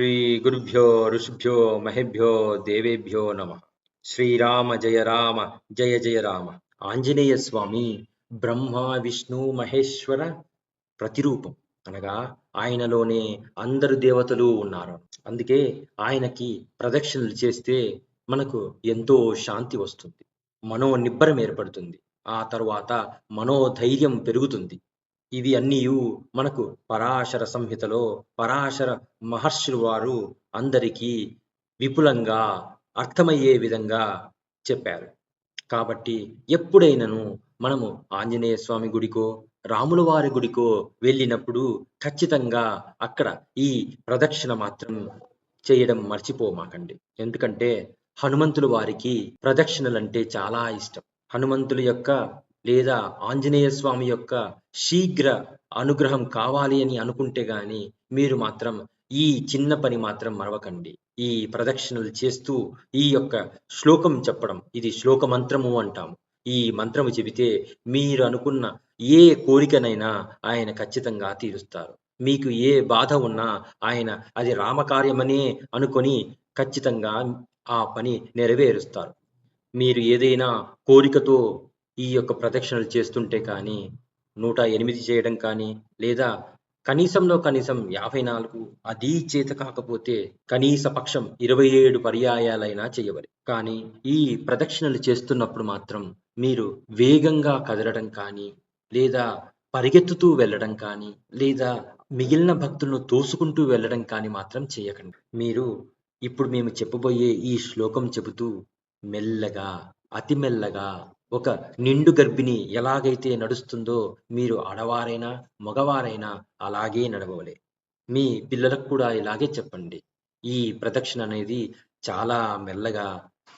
శ్రీ గురుభ్యో ఋషిభ్యో మహేభ్యో దేవేభ్యో నమ. శ్రీరామ జయ రామ జయ జయ రామ. ఆంజనేయ స్వామి బ్రహ్మ విష్ణు మహేశ్వర ప్రతిరూపం. అనగా ఆయనలోనే అందరు దేవతలు ఉన్నారు. అందుకే ఆయనకి ప్రదక్షిణలు చేస్తే మనకు ఎంతో శాంతి వస్తుంది. మనో నిబ్బరం ఏర్పడుతుంది. ఆ తరువాత మనోధైర్యం పెరుగుతుంది. ఇవి అన్నీ మనకు పరాశర సంహితలో పరాశర మహర్షులు వారు అందరికీ విపులంగా అర్థమయ్యే విధంగా చెప్పారు. కాబట్టి ఎప్పుడైనను మనము ఆంజనేయ స్వామి గుడికో రాముల వారి గుడికో వెళ్ళినప్పుడు ఖచ్చితంగా అక్కడ ఈ ప్రదక్షిణ మాత్రం చేయడం మర్చిపోమాకండి. ఎందుకంటే హనుమంతుల వారికి ప్రదక్షిణలంటే చాలా ఇష్టం. హనుమంతుల యొక్క లేదా ఆంజనేయ స్వామి యొక్క శీఘ్ర అనుగ్రహం కావాలి అని అనుకుంటే గాని మీరు మాత్రం ఈ చిన్న పని మాత్రం మరవకండి. ఈ ప్రదక్షిణలు చేస్తూ ఈ యొక్క శ్లోకం చెప్పడం ఇది శ్లోక మంత్రము అంటాము. ఈ మంత్రము చెబితే మీరు అనుకున్న ఏ కోరికనైనా ఆయన ఖచ్చితంగా తీరుస్తారు. మీకు ఏ బాధ ఉన్నా ఆయన అది రామకార్యమనే అనుకొని ఖచ్చితంగా ఆ పని నెరవేరుస్తారు. మీరు ఏదైనా కోరికతో ఈ యొక్క ప్రదక్షిణలు చేస్తుంటే కానీ నూట ఎనిమిది చేయడం కానీ లేదా కనీసంలో కనీసం యాభై నాలుగు అది చేత కాకపోతే కనీస పక్షం ఇరవై ఏడు పర్యాయాలైనా చేయవలి. కానీ ఈ ప్రదక్షిణలు చేస్తున్నప్పుడు మాత్రం మీరు వేగంగా కదలడం కానీ లేదా పరిగెత్తుతూ వెళ్ళడం కానీ లేదా మిగిలిన భక్తులను తోసుకుంటూ వెళ్ళడం కానీ మాత్రం చేయకండి. మీరు ఇప్పుడు మేము చెప్పబోయే ఈ శ్లోకం చెబుతూ మెల్లగా అతి మెల్లగా ఒక నిండు గర్భిణి ఎలాగైతే నడుస్తుందో మీరు ఆడవారైనా మగవారైనా అలాగే నడవలే మీ పిల్లలకు కూడా ఇలాగే చెప్పండి. ఈ ప్రదక్షిణ అనేది చాలా మెల్లగా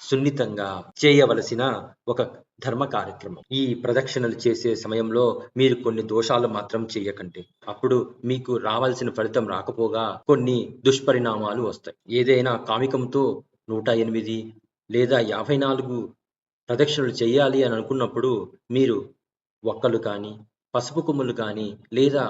సున్నితంగా చేయవలసిన ఒక ధర్మ కార్యక్రమం. ఈ ప్రదక్షిణలు చేసే సమయంలో మీరు కొన్ని దోషాలు మాత్రం చేయకండి. అప్పుడు మీకు రావాల్సిన ఫలితం రాకపోగా కొన్ని దుష్పరిణామాలు వస్తాయి. ఏదైనా కామికంతో నూట ఎనిమిది లేదా యాభై నాలుగు ప్రదక్షిణలు చేయాలి అని అనుకున్నప్పుడు మీరు ఒక్కలు కానీ పసుపు కొమ్ములు కానీ లేదా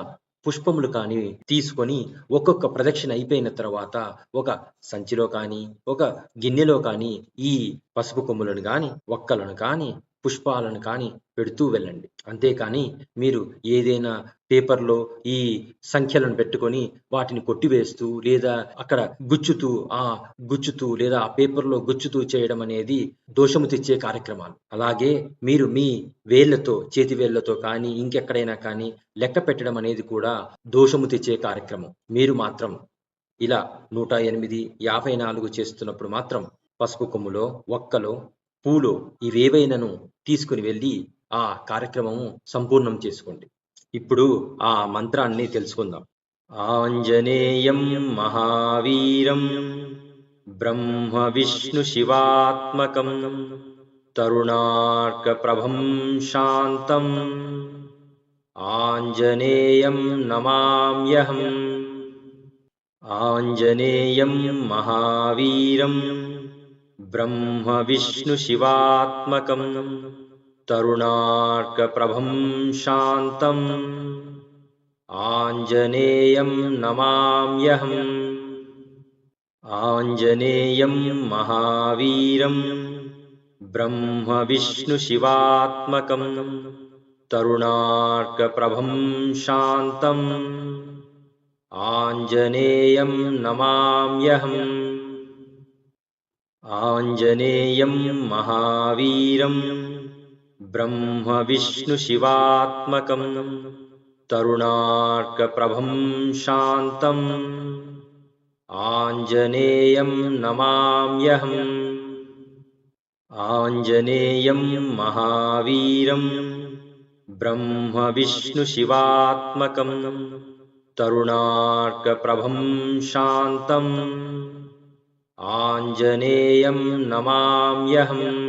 పుష్పములు కానీ తీసుకొని ఒక్కొక్క ప్రదక్షిణ అయిపోయిన తర్వాత ఒక సంచిలో కానీ ఒక గిన్నెలో కానీ ఈ పసుపు కొమ్ములను కానీ ఒక్కలను కానీ పుష్పాలను కానీ పెడుతూ వెళ్ళండి. అంతేకాని మీరు ఏదైనా పేపర్లో ఈ సంఖ్యలను పెట్టుకొని వాటిని కొట్టివేస్తూ లేదా అక్కడ గుచ్చుతూ ఆ గుచ్చుతూ లేదా ఆ పేపర్లో గుచ్చుతూ చేయడం అనేది దోషము తెచ్చే కార్యక్రమాలు. అలాగే మీరు మీ వేళ్ళతో చేతి వేళ్ళతో కానీ ఇంకెక్కడైనా కానీ లెక్క పెట్టడం అనేది కూడా దోషము తెచ్చే కార్యక్రమం. మీరు మాత్రం ఇలా నూట ఎనిమిది యాభై నాలుగు చేస్తున్నప్పుడు మాత్రం పసుపు కొమ్ములో ఒక్కలో పూలో ఇవేవైనాను తీసుకుని వెళ్ళి ఆ కార్యక్రమము సంపూర్ణం చేసుకోండి. ఇప్పుడు ఆ మంత్రాన్ని తెలుసుకుందాం. ఆంజనేయం మహావీరం బ్రహ్మ విష్ణు శివాత్మకం తరుణార్క ప్రభం శాంతం ఆంజనేయం నమామ్యహం ఆంజనేయం మహావీరం ब्रह्मविष्णुशिवात्मकम् तरुणार्कप्रभं शान्तम् आञ्जनेयं नमाम्यहम् आञ्जनेयं महावीरम् ब्रह्मविष्णुशिवात्मकम् तरुणार्कप्रभं शान्तम् आञ्जनेयं नमाम्यहम्। आञ्जनेयं महावीरं ब्रह्मविष्णुशिवात्मकं तरुणार्कप्रभं शान्तम् आञ्जनेयं नमाम्यहम् आञ्जनेयं महावीरं ब्रह्मविष्णुशिवात्मकं तरुणार्कप्रभं शान्तम् आञ्जनेयं नमाम्यहम्।